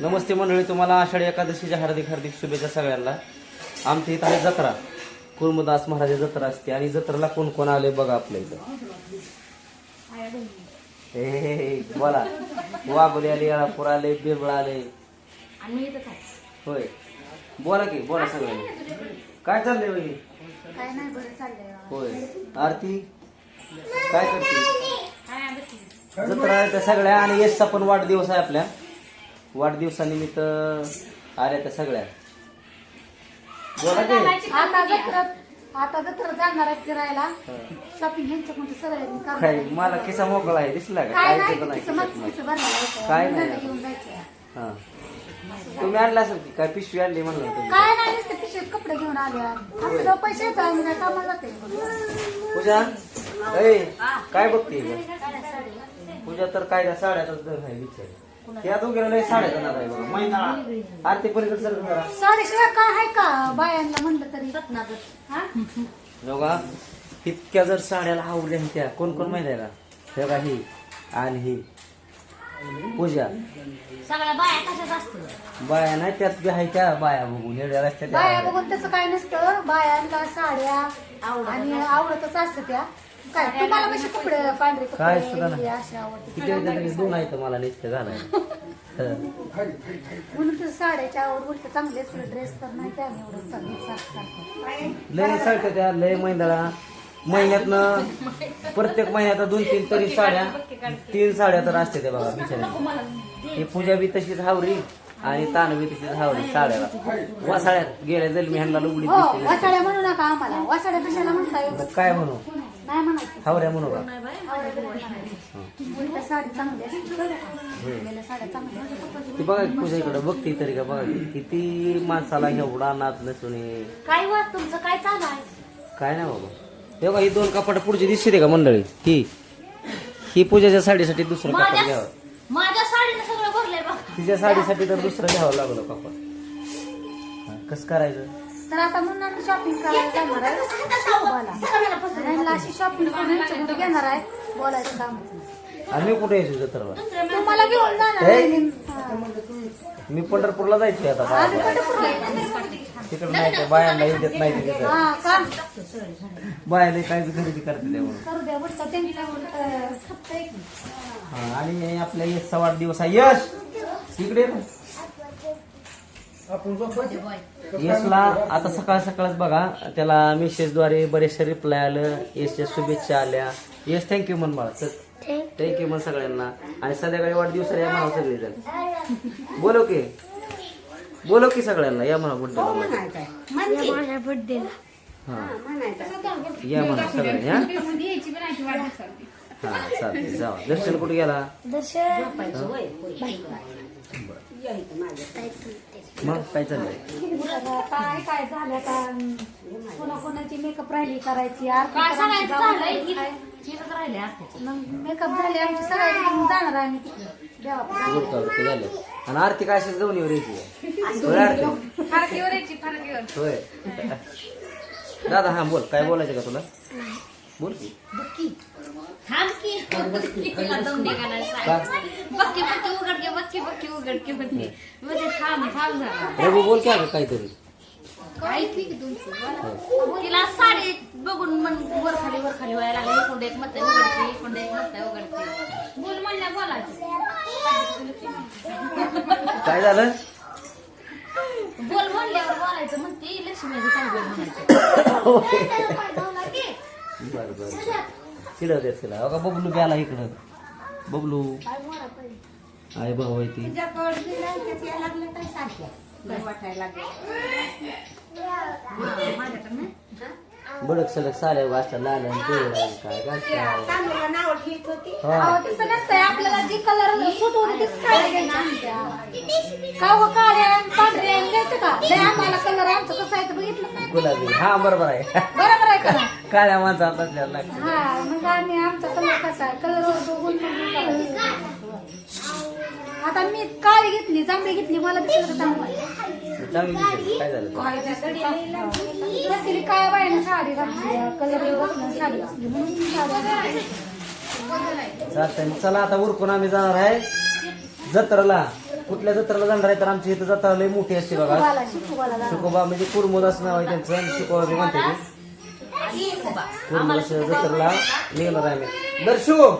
नमस्ते मंडळी तुम्हाला आषाढी एकादशीच्या हार्दिक हार्दिक शुभेच्छा सगळ्यांना. आमच्या इथं आहे जत्रा. कुर्मदास महाराज जत्रा असते आणि जत्रेला कोण कोण आले बघा आपल्या इथं. बोला. वाघोली आले येळापूर आले बिरबळ आले. होय. बोला की बोला सगळ्यांनी. काय चाललंय चाललंय. होय. आरती? काय करते? जत्रा आहे त्या सगळ्या आणि यशचा पण वाढदिवस आहे आपल्या. वाढदिवसानिमित्त आल्या त्या सगळ्या. बोला की आता जत्रात आता जाणार आहे फिरायला. शॉपिंग ह्यांच्या कोणते सरळ काय मला किसा मोकळा आहे दिसला का? काय काय नाही ते नाही तिचं मग तिचं भरलेलं होतं. काय नाही. मुलांना घेऊन जायचं हा. तुम्ही आणला असेल की काय पिशवी आणली म्हणलं तुम्ही? काय नाही नुसते पिशवीत कपडे घेऊन आले. पैसे येतात आम्ही काय कामाला जाते. पूजा? ए काय बघते? पूजा तर काय त्या साड्यातच दर आहे विचार. त्या दोघीला लय साड्या जाणार आहे बघा. महिना आरती पलीकडे सर जरा. साडेशिवाय काय आहे का? बायांना म्हणलं तरी हा? बघा इतक्या जर साड्याला आवडल्या त्या कोण कोण माहिती आहे का? हे बघा ही आणि ही. पूजा. सगळ्या बाया कशाच असतील? बाया नाही त्यात बी आहे त्या बाया बघून रस्त्यात बाया बघून तसं काय नसतं. बायांना साड्या आणि आवडतच असतं त्या. काय तुम्हाला कसे कपडे पांढरे काय कपडे सुद्धा नाही. हे असे आवडते किती वेळा तरी दोन आहेत मला नुसतं घालायला हं. म्हणून तर साड्याची आवड असते ड्रेस तर नाही त्या चांगलं सारखं. लय सारखं त्या लय महिन्याला महिन्यातनं प्रत्येक महिन्यात दोन तीन तरी साड्या तीन साड्या तर असते त्या बघा बिचाऱ्या ही पूजा बी तशीच हावरी आणि तान बी तशीच हावरी साड्याला. वासाळ्यात गेल्या जल मी ह्यांना लुगडी हो दिसते. वासाड्या म्हणू नका आम्हाला. वासाड्या कशाला म्हणता येईल काय म्हणू? हावऱ्या म्हणू का उलट साडी चांगली असते गेल्या साड्या चांगल्या असतात. ती बघा पूजा इकडे बघते तरी का बघा किती माणसाला एवढा नाच नसुने काय तुमचं काय चालू आहे काय नाही बाबा हे बघा ही दोन कपाट पुढची दिसते का मंडळी ही ही पूजाच्या साडीसाठी दुसरं कपाट घ्यावं माझ्या साडीनं सगळं भरलंय बघ तिच्या साडीसाठी तर दुसरं घ्यावं लागलं कपाट कसं करायचं तर आता म्हणून शॉपिंग करायला जाणार आहे. शोभाला. अशी शॉपिंग करून ह्यांच्याकडे घेणार आहे. बोलायचं काम आम्ही कुठे यायचो जत्रेला तुम्हाला घेऊन जाणार आहे. मी. मी पंढरपूरला जायचोय आता आम्ही बाया पंढरपूरला येतो. तिकडे नाही ते बायांना येऊ देत नाही हा का? बायाला काय बी खरेदी करते त्यामुळे करू द्या खपतंय की. हा, आणि आपल्या यशचा वाढदिवस आहे. यश! इकडे ये ना. यशला आता सकाळ सकाळच बघा. त्याला मेसेजद्वारे बरेचसे रिप्लाय आलं. यशच्या शुभेच्छा आल्या. यश थँक्यू म्हण मला थँक्यू म्हण सगळ्यांना. आणि संध्याकाळी वाढदिवसाला या म्हणा सगळेजण बोलो की. बोलो की सगळ्यांना. या म्हणा बुड्डेला हा. या म्हणा सगळ्यांनी हा हा चालते जावा. दर्शन कुठे गेला? मग काय चाललंय? काय काय झालं आता? कोणा कोणाची मेकअप राहिली करायची मेकअप झाले आमची सगळ्यांची जाणार झालं. आणि आरती काय असेल जवळ यायची. होय आरती. होय. दादा हा बोल. काय बोलायचं का तुला? बोल की. का. रघु बोल की अगं काहीतरी. तिला साडी बघून मन वर खाली वर खाली व्हायला लागले. इकडून एक मत उघडते इकडून एक मत उघडते बोल म्हणल्या बोलायचं काय झालं? बोल म्हणल्यावर बोलायचं म्हणते लक्ष्मी चांगली म्हणायचं. चिडव देत तिला. अगं बबलू गेला इकडं. बबलू. आहे भाऊ आहे ती. बडक सलग साऱ्या वाजता लाल आणि पिवळं आणि काय काय अहो, तसं नसतंय आपल्याला जी कलर सूट होते तीच साडी घ्यायची असते. का हो. काळ्या आणि पांढऱ्या आणि घ्यायचं का लय आम्हाला कलर आमचं कसं आहे ते बघितलं नाही गुलाबी. हा बरोबर आहे. बरोबर आहे का काळ्या माणसा आपल्याला लागते. हा मग आम्ही आमचा कलर कसा आहे. बघून मग मी करायचं. आता मी काळी घेतली जांभळी घेतली मला. चांगली काय झालं काय बाईने साडी घातली कलर साडी घातली म्हणून मी साडी घातली. चालतंय मग चला आता उरकून आम्ही जाणार आहे. जत्रेला. कुठल्या जत्राला जाणार आहे? तर आमची इथं जत्रा लय मोठी असते बघा. शिकोबाला जा. शिकोबा म्हणजे कुरमुद असं नाव आहे त्यांचं. आणि शिकोबा बी म्हणते ते. जत्रेला निघणार आहे आम्ही. दर्शू!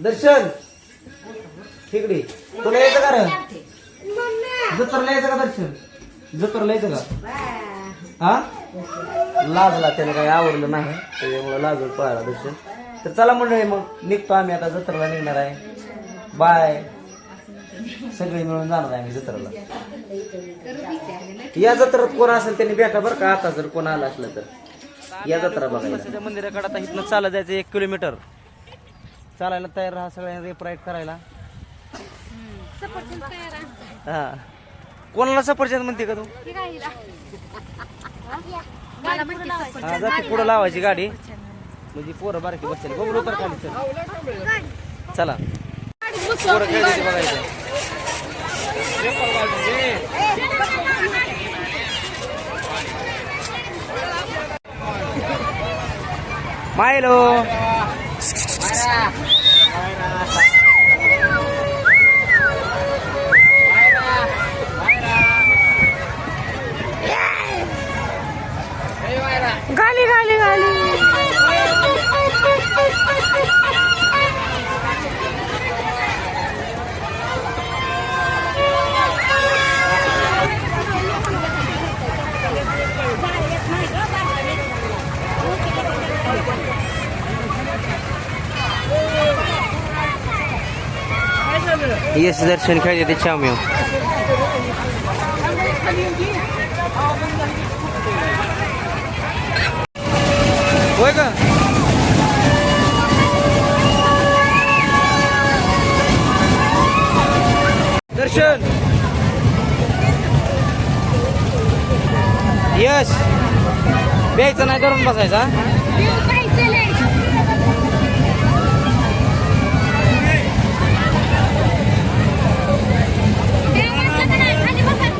दर्शन! तिकडे तुला यायचं का रे? जत्रेला यायचं का दर्शन? जत्रेला यायचं का? हा? लाजला त्याला काही आवडलं नाही त्याच्यामुळे लाजून पळाला दर्शन. तर चला मंडळी मग निघतो आम्ही आता जत्रेला निघणार आहे. बाय. सगळे मिळून जाणार आहे आम्ही जत्रेला. या जत्रेत कोण असेल त्यांनी भेटा बरं का? आता जर कोण आला असलं तर. या जत्रा बघायला. मंदिराकडे आता इथनं चालत जायचं एक किलोमीटर. चालायला तयार राहा सगळ्यांना रेप राईट करायला. हा. कोणाला सफरचंद म्हणते का तू. हा जाते पुढे लावायची गाडी. म्हणजे पोरं बारकी बसतील. बघू तर खाली चल. चला. पोरं खेळायची बघायचं. मायलो गाली यश दर्शन खेळले ते चाम्यो होय का दर्शन यश द्यायचं नाही करून बसायचा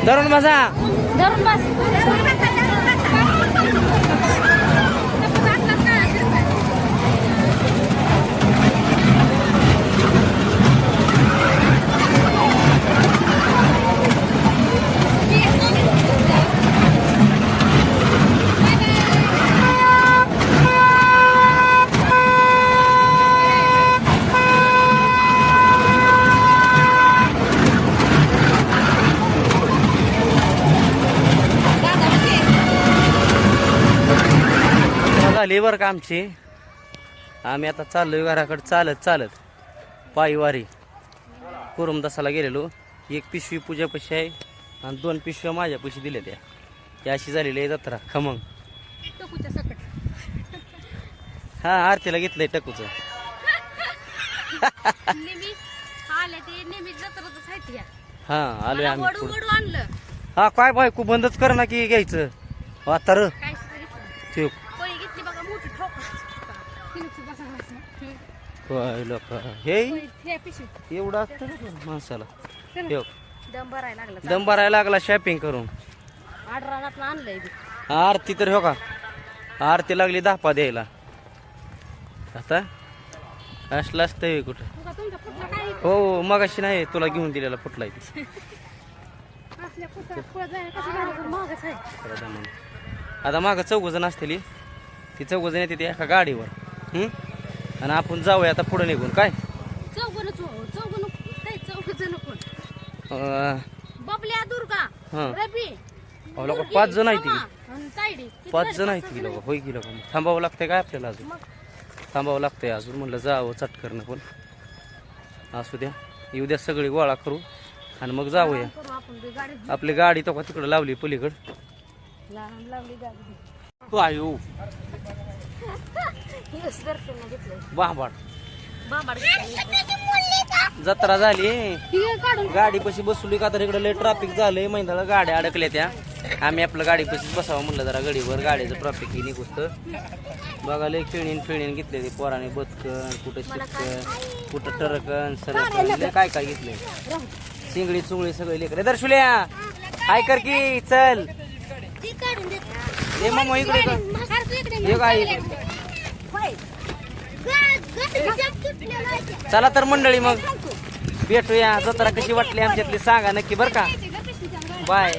ধরুন বাজা ধরুন বাজা झाली बरं का आमची. आम्ही आता चाललोय घराकडे चालत चालत. पायवारी. कुरुमदासाला गेलेलो. एक पिशवी पूजापाशी आहे आणि दोन पिशव्या माझ्या पैसे दिल्या त्या. ही अशी झालेली आहे जत्रा. खमंग. हा आरतीला घेतलंय टकूचं. आले ते. हा आलोय मला आम्ही पुढं. हा काय बायको बंदच कर ना की घ्यायचं. आता र काय लोक हे हे एवढं असतं ना माणसाला. ठेव. दम भरायला लागला दम भरायला लागला शॉपिंग करून. आरती तर हो का? आरती लागली दहा द्यायला. आता असलं असतं हे कुठं पुढला काय? हो मगाशी नाही तुला घेऊन दिलेला ती आहे. आता मागं चौघ जण असतील ती चौघ जण येते ती एका गाडीवर. हम्म? आणि आपण जाऊया आता पुढे निघून. काय? चौघन चौघन काय चौघ जण कोण अं, बबल्या दुर्गा. हं. रबी. अहो, लोकं पाच जण आहेत. किती पाच? जण आहेत की लोक. होय की लोक? थांबावं लागतंय काय आपल्याला अजून? थांबावं लागतंय अजून. म्हणलं जावं चटकरणं पण. असू द्या. येऊ द्या सगळी गोळा करू. आणि मग जाऊया. करू आपण बी गाडी आपली गाडी तो का तिकडं लावली पलीकड? लहान लावली गाडी. आयो. घेतलंय. बांबाड. बांबाड जत्रा झाली. गाडी पशी बसवली का तर इकडे लय ट्रॅफिक झालंय. महिन्याला गाड्या अडकल्या त्या. आम्ही आपलं गाडी पशीच बसावं म्हणलं जरा गाडीवर. गाडीचं ट्रॅफिक ही निघत बघा लय खेळणीन फिळणीन घेतले ते पोराने बदकन कुठं शिकन कुठं टरकन सरकन काय काय घेतले चिंगडी चुंगडी सगळे लेकर. दर्शुल्या हाय कर की चल. ये मग इकडे काय इकडे. चला तर मंडळी मग. भेटूया. जत्रा कशी वाटली आमच्यातली सांगा नक्की बरं का. बाय.